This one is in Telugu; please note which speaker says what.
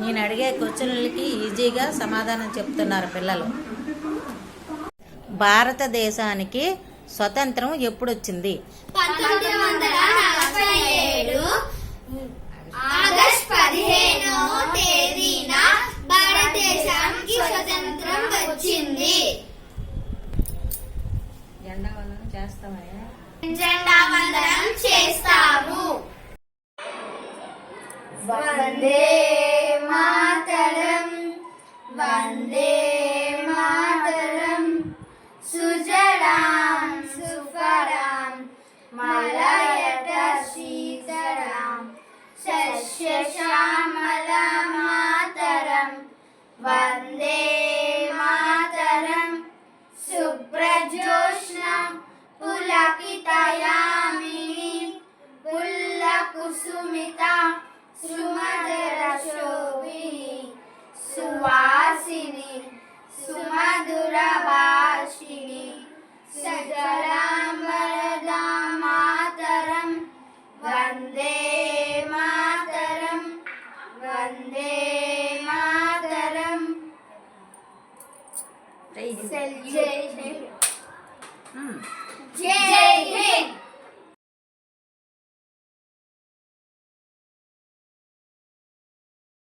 Speaker 1: నేను అడిగే క్వశ్చన్లకి ఈజీగా సమాధానం చెప్తున్నారు పిల్లలు. భారతదేశానికి స్వతంత్రం ఎప్పుడు వచ్చింది
Speaker 2: పంతొమ్మిది వందల నలభై ఏడు ఆగస్ట్ పదిహేనో తేదీన భారతదేశానికి స్వతంత్రం వచ్చింది.
Speaker 1: జెండా వందనం చేస్తామా
Speaker 2: జెండా వందనం చేస్తాము. వందే श्यामलमातरं वंदे मातरं सुप्रजोष्णा पुलकितयामिनी पुल्लकुसुमिता सुमधुरशोभिनी। सुवासिनी सुमधुरभाषिणी सजरां वरदा मातरं वंदे Jai Hind. Jai Hind.